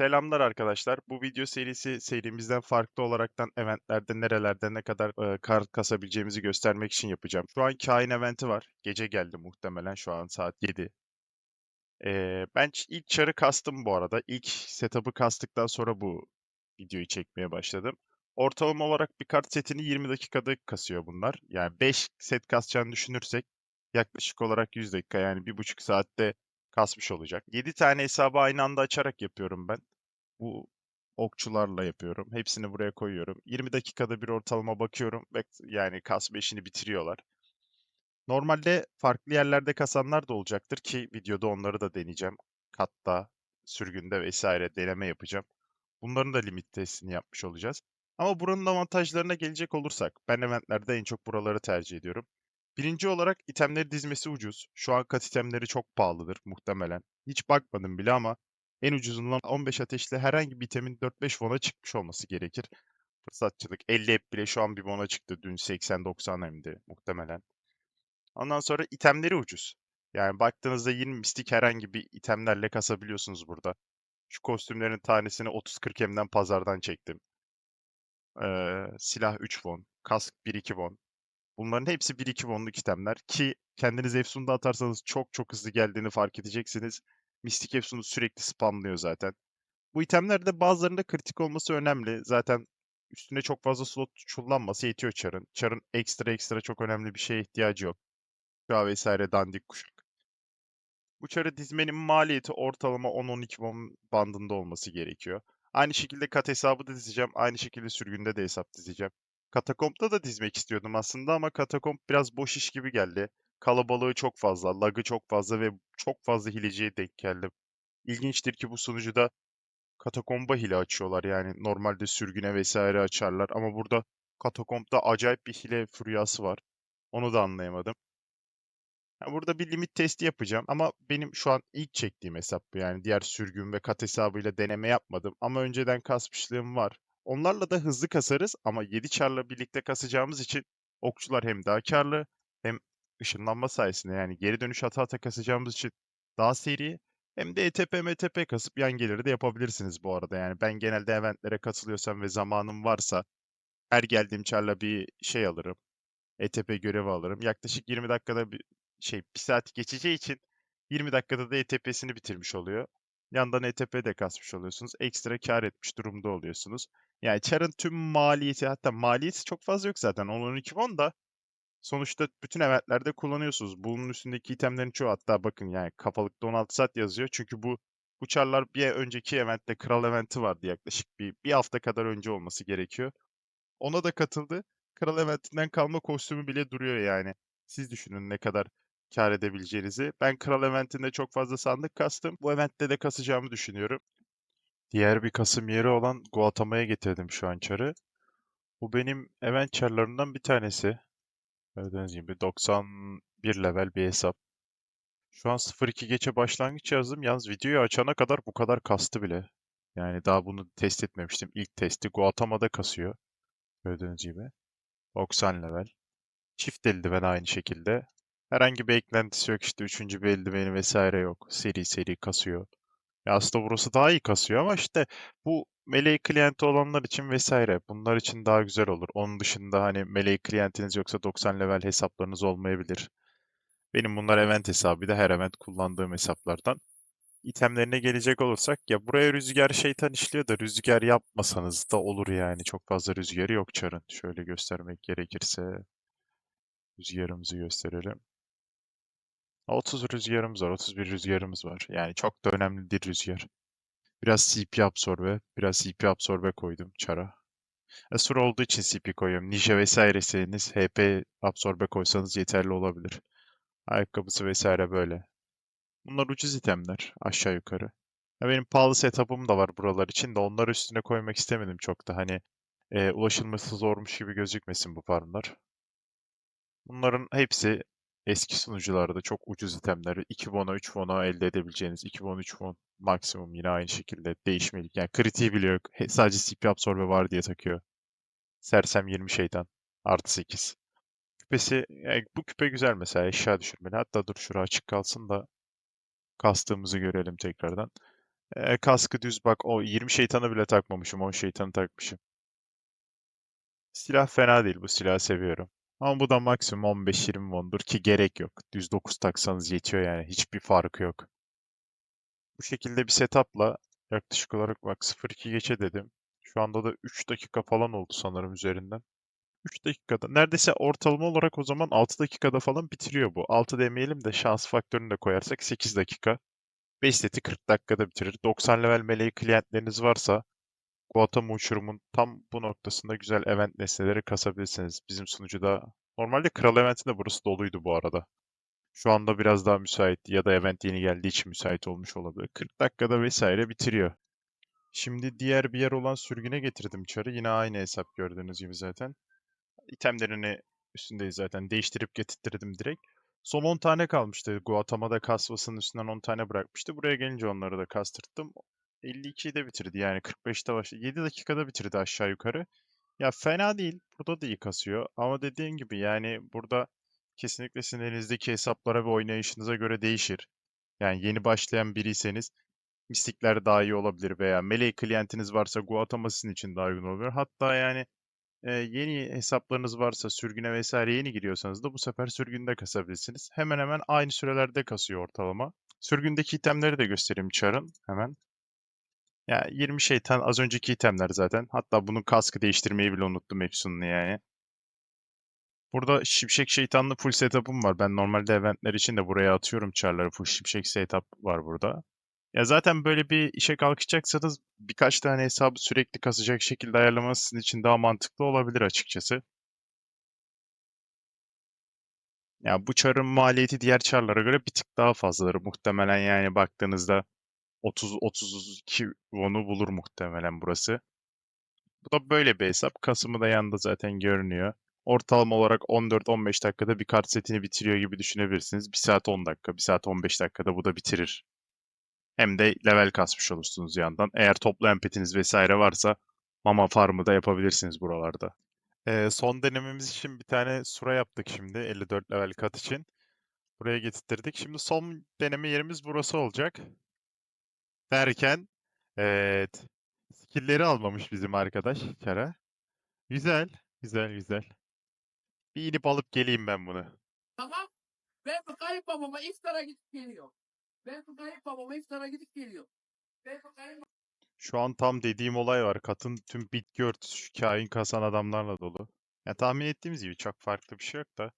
Selamlar arkadaşlar. Bu video serisi serimizden farklı olaraktan eventlerde nerelerde ne kadar e, kar kasabileceğimizi göstermek için yapacağım. Şu an kain eventi var. Gece geldi muhtemelen şu an saat 7. Ee, ben ilk çarı kastım bu arada. İlk setup'ı kastıktan sonra bu videoyu çekmeye başladım. Ortalama olarak bir kart setini 20 dakikada kasıyor bunlar. Yani 5 set kasacağını düşünürsek yaklaşık olarak 100 dakika yani 1,5 saatte kasmış olacak. 7 tane hesabı aynı anda açarak yapıyorum ben. Bu okçularla yapıyorum. Hepsini buraya koyuyorum. 20 dakikada bir ortalama bakıyorum ve yani kasma işini bitiriyorlar. Normalde farklı yerlerde kasanlar da olacaktır ki videoda onları da deneyeceğim. Katta, sürgünde vesaire deneme yapacağım. Bunların da limit testini yapmış olacağız. Ama buranın avantajlarına gelecek olursak, ben eventlerde en çok buraları tercih ediyorum. Birinci olarak itemleri dizmesi ucuz. Şu an kat itemleri çok pahalıdır muhtemelen. Hiç bakmadım bile ama en ucuzundan 15 ateşli herhangi bir itemin 4-5 won'a çıkmış olması gerekir. Fırsatçılık 50 hep bile şu an bir won'a çıktı. Dün 80-90 hemdi muhtemelen. Ondan sonra itemleri ucuz. Yani baktığınızda 20 mistik herhangi bir itemlerle kasabiliyorsunuz burada. Şu kostümlerin tanesini 30-40 emden pazardan çektim. Ee, silah 3 won, kask 1-2 won. Bunların hepsi 1-2 wonluk itemler ki kendiniz Efsun'da atarsanız çok çok hızlı geldiğini fark edeceksiniz. Mistik Efsun'u sürekli spamlıyor zaten. Bu itemlerde bazılarında kritik olması önemli. Zaten üstüne çok fazla slot kullanması yetiyor Char'ın. Char'ın ekstra ekstra çok önemli bir şeye ihtiyacı yok. Kuşağı vesaire dandik kuşak. Bu çarı dizmenin maliyeti ortalama 10-12 won bandında olması gerekiyor. Aynı şekilde kat hesabı da dizeceğim. Aynı şekilde sürgünde de hesap dizeceğim. Katakomp'ta da dizmek istiyordum aslında ama katakomp biraz boş iş gibi geldi. Kalabalığı çok fazla, lagı çok fazla ve çok fazla hileciye denk geldim. İlginçtir ki bu sunucuda katakomba hile açıyorlar yani normalde sürgüne vesaire açarlar ama burada katakompta acayip bir hile furyası var. Onu da anlayamadım. Ya burada bir limit testi yapacağım ama benim şu an ilk çektiğim hesap bu. Yani diğer sürgün ve kat hesabıyla deneme yapmadım ama önceden kasmışlığım var. Onlarla da hızlı kasarız ama 7 çarla birlikte kasacağımız için okçular hem daha karlı hem ışınlanma sayesinde yani geri dönüş hata hata kasacağımız için daha seri hem de ETP MTP kasıp yan geliri de yapabilirsiniz bu arada. Yani ben genelde eventlere katılıyorsam ve zamanım varsa her geldiğim çarla bir şey alırım. ETP görevi alırım. Yaklaşık 20 dakikada bir şey 1 saat geçeceği için 20 dakikada da ETP'sini bitirmiş oluyor. Yandan ETP de kasmış oluyorsunuz. Ekstra kar etmiş durumda oluyorsunuz. Yani çarın tüm maliyeti hatta maliyeti çok fazla yok zaten. 10-12 won da sonuçta bütün eventlerde kullanıyorsunuz. Bunun üstündeki itemlerin çoğu hatta bakın yani kafalıkta 16 saat yazıyor. Çünkü bu bu çarlar bir önceki eventte kral eventi vardı yaklaşık bir, bir hafta kadar önce olması gerekiyor. Ona da katıldı. Kral eventinden kalma kostümü bile duruyor yani. Siz düşünün ne kadar kâr edebileceğinizi. Ben Kral eventinde çok fazla sandık kastım. Bu eventte de kasacağımı düşünüyorum. Diğer bir kasım yeri olan Guatama'ya getirdim şu an çarı. Bu benim event çarlarından bir tanesi. Gördüğünüz gibi 91 level bir hesap. Şu an 0-2 geçe başlangıç yazdım. Yalnız videoyu açana kadar bu kadar kastı bile. Yani daha bunu test etmemiştim. İlk testi Guatama'da kasıyor. Gördüğünüz gibi. 90 level. Çift eldiven aynı şekilde. Herhangi bir eklentisi yok işte. Üçüncü bir eldiveni vesaire yok. Seri seri kasıyor. Ya aslında burası daha iyi kasıyor ama işte bu Melee klienti olanlar için vesaire bunlar için daha güzel olur. Onun dışında hani Melee klientiniz yoksa 90 level hesaplarınız olmayabilir. Benim bunlar event hesabı da her event kullandığım hesaplardan. İtemlerine gelecek olursak ya buraya rüzgar şeytan işliyor da rüzgar yapmasanız da olur yani. Çok fazla rüzgarı yok çarın. Şöyle göstermek gerekirse rüzgarımızı gösterelim. 30 rüzgarımız var, 31 rüzgarımız var. Yani çok da önemli değil rüzgar. Biraz CP absorbe, biraz CP absorbe koydum çara. Asur olduğu için CP koyuyorum. Ninja vesairesiniz HP absorbe koysanız yeterli olabilir. Ayakkabısı vesaire böyle. Bunlar ucuz itemler aşağı yukarı. Ya benim pahalı setup'ım da var buralar için de onları üstüne koymak istemedim çok da. Hani e, ulaşılması zormuş gibi gözükmesin bu farmlar. Bunların hepsi eski sunucularda çok ucuz itemler. 2 won'a 3 won'a elde edebileceğiniz 2 won 3 won maksimum yine aynı şekilde değişmelik. Yani kritiği bile yok. Sadece CP absorbe var diye takıyor. Sersem 20 şeytan. Artı 8. Küpesi, yani bu küpe güzel mesela eşya düşürmeli. Hatta dur şurası açık kalsın da kastığımızı görelim tekrardan. Ee, kaskı düz bak o 20 şeytanı bile takmamışım 10 şeytanı takmışım. Silah fena değil bu silahı seviyorum. Ama bu da maksimum 15-20 wondur ki gerek yok. Düz 9 taksanız yetiyor yani hiçbir farkı yok. Bu şekilde bir setup'la yaklaşık olarak bak 0-2 geçe dedim. Şu anda da 3 dakika falan oldu sanırım üzerinden. 3 dakikada. Neredeyse ortalama olarak o zaman 6 dakikada falan bitiriyor bu. 6 demeyelim de şans faktörünü de koyarsak 8 dakika. 5 seti 40 dakikada bitirir. 90 level meleği klientleriniz varsa Guatama uçurumun tam bu noktasında güzel event nesneleri kasabilirsiniz. Bizim sunucuda normalde Kral Event'inde burası doluydu bu arada. Şu anda biraz daha müsait ya da event yeni geldiği için müsait olmuş olabilir. 40 dakikada vesaire bitiriyor. Şimdi diğer bir yer olan sürgüne getirdim çarı. Yine aynı hesap gördüğünüz gibi zaten. İtemlerini üstündeyiz zaten. Değiştirip getirttirdim direkt. Son 10 tane kalmıştı. Guatemala kasvasının üstünden 10 tane bırakmıştı. Buraya gelince onları da kastırttım. 52'yi de bitirdi yani 45'te başladı. 7 dakikada bitirdi aşağı yukarı. Ya fena değil. Burada da iyi kasıyor. Ama dediğim gibi yani burada kesinlikle sizin elinizdeki hesaplara ve oynayışınıza göre değişir. Yani yeni başlayan biriyseniz mistikler daha iyi olabilir veya melee klientiniz varsa Guatemala sizin için daha uygun olabilir. Hatta yani e, yeni hesaplarınız varsa sürgüne vesaire yeni giriyorsanız da bu sefer sürgünde kasabilirsiniz. Hemen hemen aynı sürelerde kasıyor ortalama. Sürgündeki itemleri de göstereyim çarın hemen. Ya 20 şeytan az önceki itemler zaten. Hatta bunun kaskı değiştirmeyi bile unuttum Epson'unu yani. Burada şimşek şeytanlı full setup'ım var. Ben normalde eventler için de buraya atıyorum çarları. Full şimşek setup var burada. Ya zaten böyle bir işe kalkacaksanız birkaç tane hesabı sürekli kasacak şekilde ayarlaması sizin için daha mantıklı olabilir açıkçası. Ya bu çarın maliyeti diğer çarlara göre bir tık daha fazladır. Muhtemelen yani baktığınızda 30-32 won'u bulur muhtemelen burası. Bu da böyle bir hesap. Kasım'ı da yanında zaten görünüyor. Ortalama olarak 14-15 dakikada bir kart setini bitiriyor gibi düşünebilirsiniz. 1 saat 10 dakika, 1 saat 15 dakikada bu da bitirir. Hem de level kasmış olursunuz yandan. Eğer toplu empetiniz vesaire varsa mama farmı da yapabilirsiniz buralarda. Ee, son denememiz için bir tane sura yaptık şimdi 54 level kat için. Buraya getirttirdik. Şimdi son deneme yerimiz burası olacak. Derken evet skill'leri almamış bizim arkadaş Kara. Güzel, güzel, güzel. Bir inip alıp geleyim ben bunu. Tamam. Ben bu kayıp babama iftara gidip geliyor. Ben bu kayıp babama iftara gidip geliyor. Ben bu kayıp Şu an tam dediğim olay var. Katın tüm bitki örtüsü, kain kasan adamlarla dolu. Ya tahmin ettiğimiz gibi çok farklı bir şey yok da.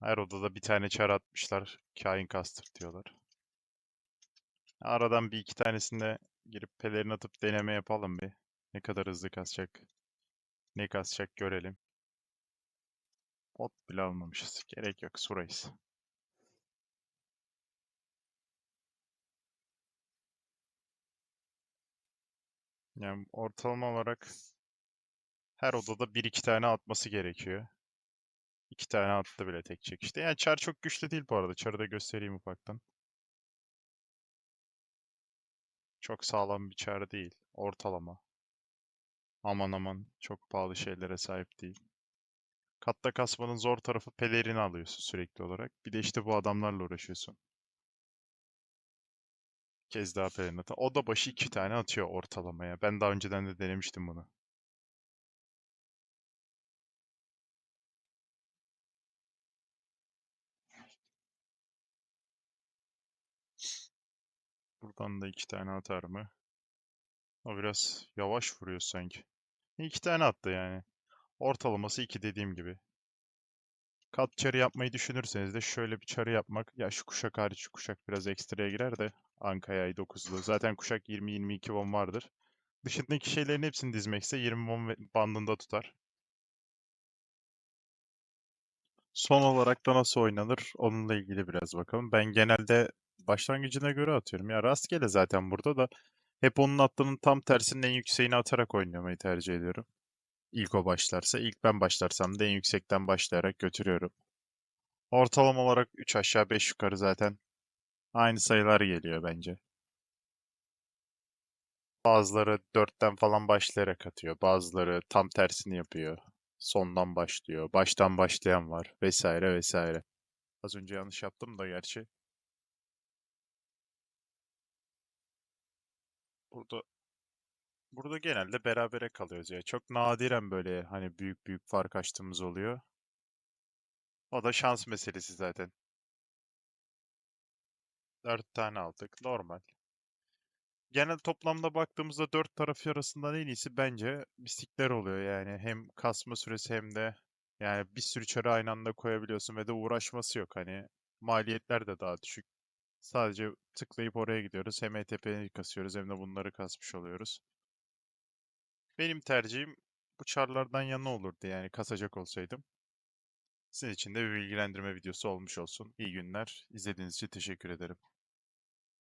Her odada bir tane çar atmışlar. Kain kastır diyorlar. Aradan bir iki tanesinde girip pelerin atıp deneme yapalım bir. Ne kadar hızlı kasacak. Ne kasacak görelim. Ot bile almamışız. Gerek yok. Surayız. Yani ortalama olarak her odada bir iki tane atması gerekiyor. İki tane attı bile tek çekişte. Yani çar çok güçlü değil bu arada. Çarı da göstereyim ufaktan. Çok sağlam bir çar değil. Ortalama. Aman aman çok pahalı şeylere sahip değil. Katta kasmanın zor tarafı pelerini alıyorsun sürekli olarak. Bir de işte bu adamlarla uğraşıyorsun. Kez daha pelerin ata. O da başı iki tane atıyor ortalamaya. Ben daha önceden de denemiştim bunu. Buradan da iki tane atar mı? O biraz yavaş vuruyor sanki. İki tane attı yani. Ortalaması iki dediğim gibi. Kat çarı yapmayı düşünürseniz de şöyle bir çarı yapmak. Ya şu kuşak hariç kuşak biraz ekstraya girer de. Anka'ya 9'lu. Zaten kuşak 20-22 won vardır. Dışındaki şeylerin hepsini dizmekse 20 won bandında tutar. Son olarak da nasıl oynanır onunla ilgili biraz bakalım. Ben genelde başlangıcına göre atıyorum. Ya rastgele zaten burada da hep onun attığının tam tersinin en yükseğini atarak oynamayı tercih ediyorum. İlk o başlarsa. ilk ben başlarsam da en yüksekten başlayarak götürüyorum. Ortalama olarak 3 aşağı 5 yukarı zaten aynı sayılar geliyor bence. Bazıları 4'ten falan başlayarak atıyor. Bazıları tam tersini yapıyor. Sondan başlıyor. Baştan başlayan var. Vesaire vesaire. Az önce yanlış yaptım da gerçi. Burada burada genelde berabere kalıyoruz ya. Çok nadiren böyle hani büyük büyük fark açtığımız oluyor. O da şans meselesi zaten. 4 tane aldık. Normal. Genel toplamda baktığımızda dört taraf arasından en iyisi bence bistikler oluyor yani. Hem kasma süresi hem de yani bir sürü çarı aynı anda koyabiliyorsun ve de uğraşması yok. Hani maliyetler de daha düşük. Sadece tıklayıp oraya gidiyoruz. Hem ETP'yi kasıyoruz hem de bunları kasmış oluyoruz. Benim tercihim bu çarlardan yana olurdu yani kasacak olsaydım. Sizin için de bir bilgilendirme videosu olmuş olsun. İyi günler. İzlediğiniz için teşekkür ederim.